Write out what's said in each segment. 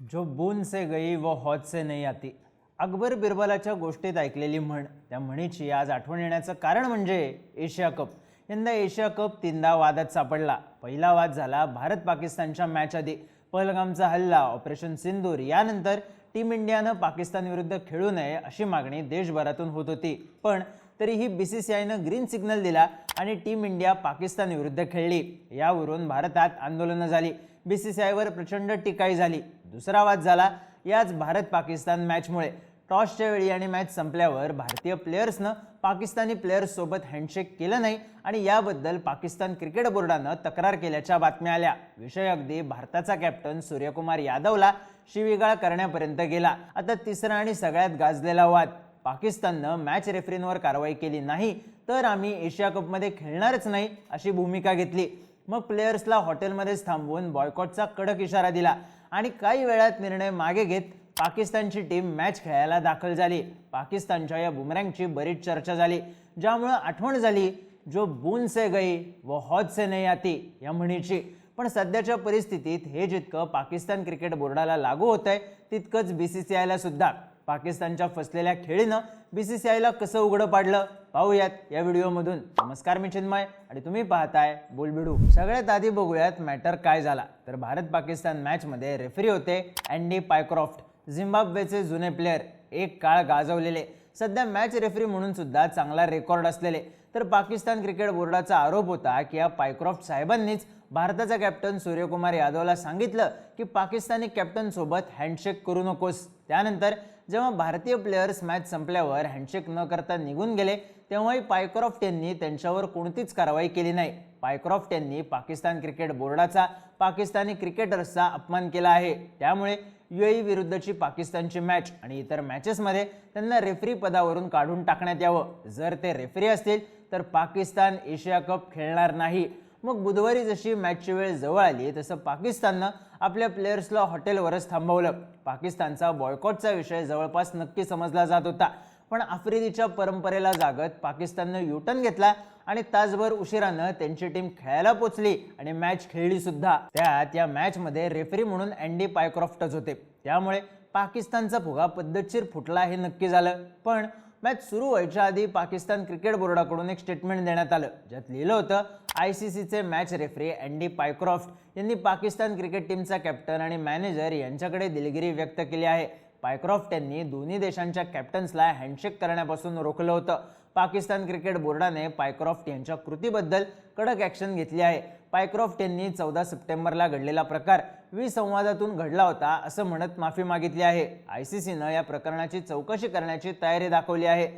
जो बून से गई व हौद से नाही आती. अकबर बिरबलाच्या गोष्टीत ऐकलेली म्हण त्या म्हणीची आज आठवण येण्याचं कारण म्हणजे एशिया कप. यंदा एशिया कप तीनदा वादात सापडला. पहिला वाद झाला भारत पाकिस्तानच्या मॅच आधी. पहलगामचा हल्ला ऑपरेशन सिंदूर यानंतर टीम इंडियानं पाकिस्तानविरुद्ध खेळू नये अशी मागणी देशभरातून होत होती. पण तरीही बी सी सी आयनं ग्रीन सिग्नल दिला आणि टीम इंडिया पाकिस्तानविरुद्ध खेळली. यावरून भारतात आंदोलनं झाली. बी सी सी आयवर प्रचंड टिकाई झाली. दुसरा वाद झाला याच भारत पाकिस्तान मॅचमुळे. टॉसच्या वेळी आणि मॅच संपल्यावर भारतीय प्लेयर्सनं पाकिस्तानी प्लेयर्ससोबत हँडशेक केलं नाही आणि याबद्दल पाकिस्तान क्रिकेट बोर्डानं तक्रार केल्याच्या बातम्या आल्या. विषय अगदी भारताचा कॅप्टन सूर्यकुमार यादवला शिवीगाळ करण्यापर्यंत गेला. आता तिसरा आणि सगळ्यात गाजलेला वाद. पाकिस्ताननं मॅच रेफरींवर कारवाई केली नाही तर आम्ही एशिया कपमध्ये खेळणारच नाही अशी भूमिका घेतली. मग प्लेयर्सला हॉटेलमध्येच थांबवून बॉयकॉटचा कडक इशारा दिला आणि काही वेळात निर्णय मागे घेत पाकिस्तानची टीम मॅच खेळायला दाखल झाली. पाकिस्तानच्या या बुमरँगची बरीच चर्चा झाली ज्यामुळं आठवण झाली जो बून से गई व हौद से नाही आती या म्हणीची. पण सध्याच्या परिस्थितीत हे जितकं पाकिस्तान क्रिकेट बोर्डाला लागू होत आहे तितकंच बी सी सी आयला सुद्धा. पाकिस्तानच्या फसलेल्या खेळीनं बी सी सी आयला कसं उघडं पाडलं? पाहूयात या व्हिडिओमधून. नमस्कार मी चिन्मय आणि तुम्ही पाहताय बोलबिडू. सगळ्यात आधी बघूयात मॅटर काय झाला. तर भारत पाकिस्तान मॅचमध्ये रेफरी होते अँडी पायक्रॉफ्ट. झिम्बाब्वेचे जुने प्लेअर एक काळ गाजवलेले. सध्या मॅच रेफरी म्हणून सुद्धा चांगला रेकॉर्ड असलेले. तर पाकिस्तान क्रिकेट बोर्डाचा आरोप होता की या पायक्रॉफ्ट साहेबांनीच भारताचा कॅप्टन सूर्यकुमार यादवला सांगितलं की पाकिस्तानी कॅप्टनसोबत हँडशेक करू नकोस. त्यानंतर जेव्हा भारतीय प्लेयर्स मॅच संपल्यावर हँडशेक न करता निघून गेले तेव्हाही पायक्रॉफ्ट यांनी त्यांच्यावर कोणतीच कारवाई केली नाही. पायक्रॉफ्ट यांनी पाकिस्तान क्रिकेट बोर्डाचा पाकिस्तानी क्रिकेटर्सचा अपमान केला आहे. त्यामुळे युएई विरुद्धची पाकिस्तानची मॅच आणि इतर मॅचेसमध्ये त्यांना रेफरी पदावरून काढून टाकण्यात यावं. जर ते रेफरी असतील तर पाकिस्तान एशिया कप खेळणार नाही. मग बुधवारी जशी मॅचची वेळ जवळ आली तसं पाकिस्ताननं आपल्या प्लेयर्सला हॉटेलवरच थांबवलं. पाकिस्तानचा बॉयकॉटचा विषय जवळपास नक्की समजला जात होता. पण आफ्रिदीच्या परंपरेला जागत पाकिस्ताननं युटर्न घेतला आणि तासभर उशिरानं त्यांची टीम खेळायला पोचली आणि मॅच खेळली सुद्धा. त्यात या मॅचमध्ये रेफरी म्हणून अँडी पायक्रॉफ्टच होते. त्यामुळे पाकिस्तानचा फुगा पद्धतशीर फुटला हे नक्की झालं. पण मॅच सुरू व्हायच्या आधी पाकिस्तान क्रिकेट बोर्डाकडून एक स्टेटमेंट देण्यात आलं ज्यात लिहिलं होतं आय सी सीचे मॅच रेफरी अँडी पायक्रॉफ्ट यांनी पाकिस्तान क्रिकेट टीमचा कॅप्टन आणि मॅनेजर यांच्याकडे दिलगिरी व्यक्त केली आहे. पायक्रॉफ्ट यांनी दोन्ही देशांच्या कॅप्टन्सला हँडशेक करण्यापासून रोखलं होतं. पाकिस्तान क्रिकेट बोर्डाने पायक्रॉफ्ट यांच्या कृतीबद्दल कडक ॲक्शन घेतली आहे. पायक्रॉफ्ट यांनी चौदा सप्टेंबरला घडलेला प्रकार विसंवादातून घडला होता असं म्हणत माफी मागितली आहे. आय सी सीनं या प्रकरणाची चौकशी करण्याची तयारी दाखवली आहे.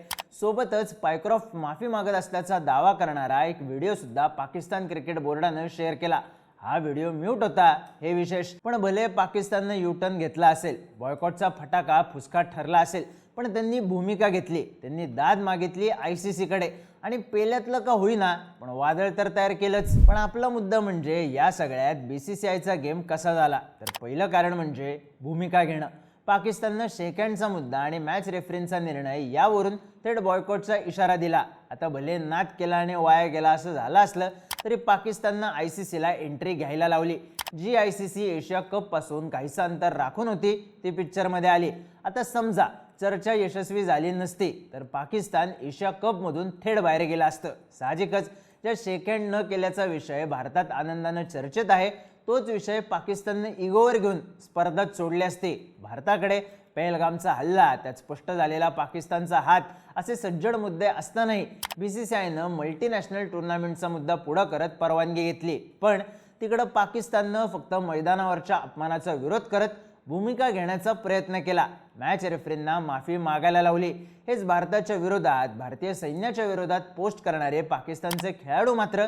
सोबतच पायक्रॉफ्ट माफी मागत असल्याचा दावा करणारा एक व्हिडिओसुद्धा पाकिस्तान क्रिकेट बोर्डानं शेअर केला. हा व्हिडिओ म्यूट होता हे विशेष. पण भले पाकिस्ताननं युटर्न घेतला असेल बॉयकॉटचा फटाका फुसका ठरला असेल पण त्यांनी भूमिका घेतली त्यांनी दाद मागितली आय सी सीकडे आणि पेल्यातलं का होईना पण वादळ तर तयार केलंच. पण आपला मुद्दा म्हणजे या सगळ्यात बी सी सी आयचा गेम कसा झाला? तर पहिलं कारण म्हणजे भूमिका घेणं. पाकिस्ताननं शेकँडचा मुद्दा आणि मॅच रेफरींचा निर्णय यावरून थेट बॉयकॉटचा इशारा दिला. आता भले नाद केला आणि वाया गेला असं झालं असलं तरी पाकिस्ताननं आय सी सीला एंट्री घ्यायला लावली. जी आय सी सी एशिया कपपासून काहीसं अंतर राखून होती ती पिक्चरमध्ये आली. आता समजा चर्चा यशस्वी झाली नसती तर पाकिस्तान एशिया कपमधून थेट बाहेर गेला असतं. साहजिकच ज्या शेकहँड न केल्याचा विषय भारतात आनंदानं चर्चेत आहे तोच विषय पाकिस्ताननं इगोवर घेऊन स्पर्धात सोडले असते. भारताकडे पहलगामचा हल्ला त्यात स्पष्ट झालेला पाकिस्तानचा हात असे सज्जड मुद्दे असतानाही बी सी सी आयनं मल्टीनॅशनल टुर्नामेंटचा मुद्दा पुढं करत परवानगी घेतली. पण तिकडं पाकिस्ताननं फक्त मैदानावरच्या अपमानाचा विरोध करत भूमिका घेण्याचा प्रयत्न केला. मॅच रेफरींना माफी मागायला लावली. हेच भारताच्या विरोधात भारतीय सैन्याच्या विरोधात पोस्ट करणारे पाकिस्तानचे खेळाडू मात्र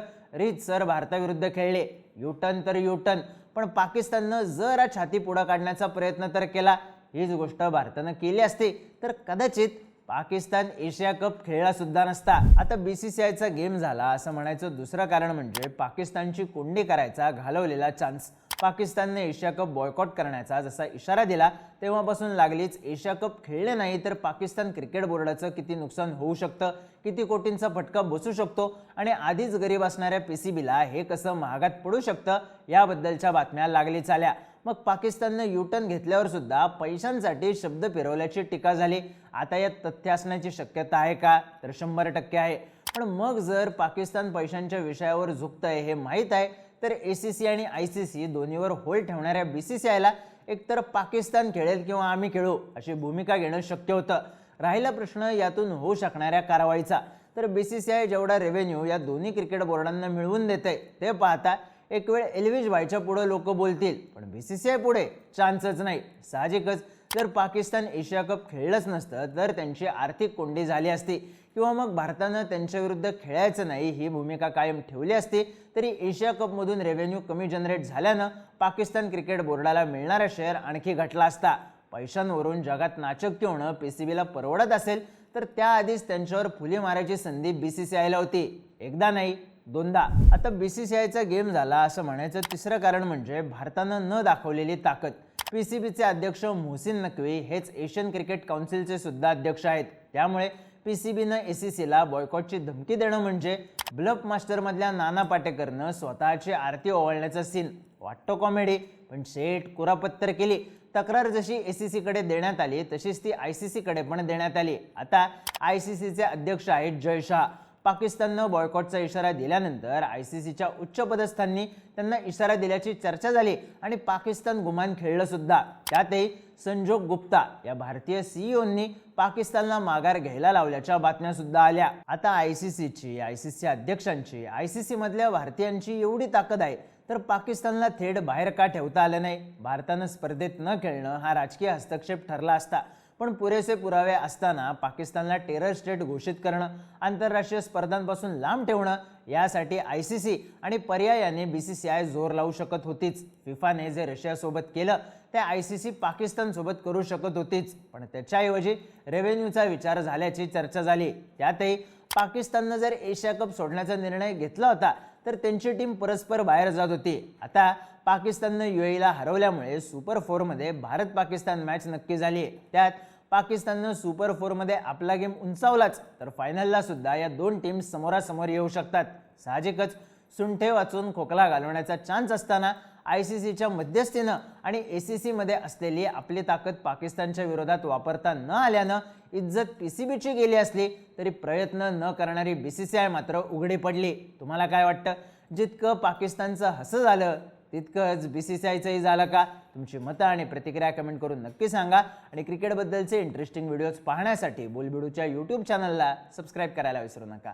सर भारताविरुद्ध खेळले. युटन तर युटन पण पाकिस्ताननं जरा छाती पुढं काढण्याचा प्रयत्न तर केला. हीच गोष्ट भारतानं केली असती तर कदाचित पाकिस्तान एशिया कप खेळला सुद्धा नसता. आता बी सी सी आयचा गेम झाला असं म्हणायचं दुसरं कारण म्हणजे पाकिस्तानची कोंडी करायचा घालवलेला चान्स. पाकिस्तानने एशिया कप बॉयकॉट करण्याचा जसा इशारा दिला तेव्हापासून लागलीच एशिया कप खेळले नाही तर पाकिस्तान क्रिकेट बोर्डाचं किती नुकसान होऊ शकतं किती कोटींचा फटका बसू शकतो आणि आधीच गरीब असणाऱ्या पी सी बीला हे कसं महागात पडू शकतं याबद्दलच्या बातम्या लागलीच आल्या. मग पाकिस्ताननं युटर्न घेतल्यावर सुद्धा पैशांसाठी शब्द फिरवल्याची टीका झाली. आता यात तथ्य असण्याची शक्यता आहे का? तर शंभर टक्के आहे. पण मग जर पाकिस्तान पैशांच्या विषयावर झुकत आहे हे माहीत आहे तर ए सी सी आणि आय सी सी दोन्हीवर होल ठेवणाऱ्या बी सी सी आयला एकतर पाकिस्तान खेळेल किंवा आम्ही खेळू अशी भूमिका घेणं शक्य होतं. राहिला प्रश्न यातून होऊ शकणाऱ्या कारवाईचा. तर बी सी सी आय जेवढा रेव्हेन्यू या दोन्ही क्रिकेट बोर्डांना मिळवून देते ते पाहता एक वेळ एल्विज व्हायच्या पुढे लोक बोलतील पण बी सी सी आय पुढे चान्सच नाही साहजिकच. जर पाकिस्तान एशिया कप खेळलंच नसतं तर त्यांची आर्थिक कोंडी झाली असती. किंवा मग भारतानं त्यांच्याविरुद्ध खेळायचं नाही ही भूमिका कायम ठेवली असती तरी एशिया कपमधून रेव्हेन्यू कमी जनरेट झाल्यानं पाकिस्तान क्रिकेट बोर्डाला मिळणारा शेअर आणखी घटला असता. पैशांवरून जगात नाचक्य होणं पी सी बीला परवडत असेल तर त्याआधीच त्यांच्यावर फुली मारायची संधी बी सी सी आयला होती. एकदा नाही दोनदा. आता बी सी सी आयचा गेम झाला असं म्हणायचं तिसरं कारण म्हणजे भारतानं न दाखवलेली ताकद. पी सी बीचे अध्यक्ष मोहसिन नकवी हेच एशियन क्रिकेट काउन्सिलचे सुद्धा अध्यक्ष आहेत. त्यामुळे पी सी बीनं ए सी सीला बॉयकॉटची धमकी देणं म्हणजे ब्लफ मास्टरमधल्या नाना पाटेकरनं स्वतःची आरती ओवाळण्याचा सीन वाटतो कॉमेडी पण शेट कुरापत्तर केली. तक्रार जशी ए सी सीकडे देण्यात आली तशीच ती आय सी सीकडे पण देण्यात आली. आता आय सी सीचे अध्यक्ष आहेत जय शाह. पाकिस्ताननं बॉयकॉटचा इशारा दिल्यानंतर आय सी सीच्या उच्चपदस्थांनी त्यांना इशारा दिल्याची चर्चा झाली आणि पाकिस्तान गुमान खेळलं सुद्धा. त्यातही संजोग गुप्ता या भारतीय सीईओंनी पाकिस्तानला माघार घ्यायला लावल्याच्या बातम्या सुद्धा आल्या. आता आय सी सीची आय सी सी अध्यक्षांची आय सी सी मधल्या भारतीयांची एवढी ताकद आहे तर पाकिस्तानला थेट बाहेर का ठेवता आलं नाही? भारतानं स्पर्धेत न खेळणं हा राजकीय हस्तक्षेप ठरला असता. पण पुरेसे पुरावे असताना पाकिस्तानला टेरर स्टेट घोषित करणं आंतरराष्ट्रीय स्पर्धांपासून लांब ठेवणं यासाठी आय सी सी आणि पर्यायाने बी सी सी आय जोर लावू शकत होतीच. फिफाने जे रशियासोबत केलं ते आय सी सी पाकिस्तानसोबत करू शकत होतीच. पण त्याच्याऐवजी रेव्हेन्यूचा विचार झाल्याची चर्चा झाली. त्यातही पाकिस्ताननं जर एशिया कप सोडण्याचा निर्णय घेतला होता तर त्यांची टीम परस्पर बाहेर जात होती. आता पाकिस्ताननं युएईला हरवल्यामुळे सुपर फोरमध्ये भारत पाकिस्तान मॅच नक्की झाली. आहे त्यात पाकिस्ताननं सुपर फोरमध्ये आपला गेम उंचावलाच. तर फायनलला सुद्धा या दोन टीम्स समोरासमोर येऊ शकतात. साहजिकच सुंठे वाचून खोकला घालवण्याचा चान्स असताना आय सी सीच्या मध्यस्थीनं आणि ए सी सीमध्ये असलेली आपली ताकद पाकिस्तानच्या विरोधात वापरता न आल्यानं इज्जत पी सी बीची गेली असली तरी प्रयत्न न करणारी बी सी सी आय मात्र उघडी पडली. तुम्हाला काय वाटतं? जितकं पाकिस्तानचं हसं झालं तितकंच बी सी सी आयचंही झालं का? तुमची मतं आणि प्रतिक्रिया कमेंट करून नक्की सांगा. आणि क्रिकेटबद्दलचे इंटरेस्टिंग व्हिडिओज पाहण्यासाठी बोलबिडूच्या यूट्यूब चॅनलला सबस्क्राईब करायला विसरू नका.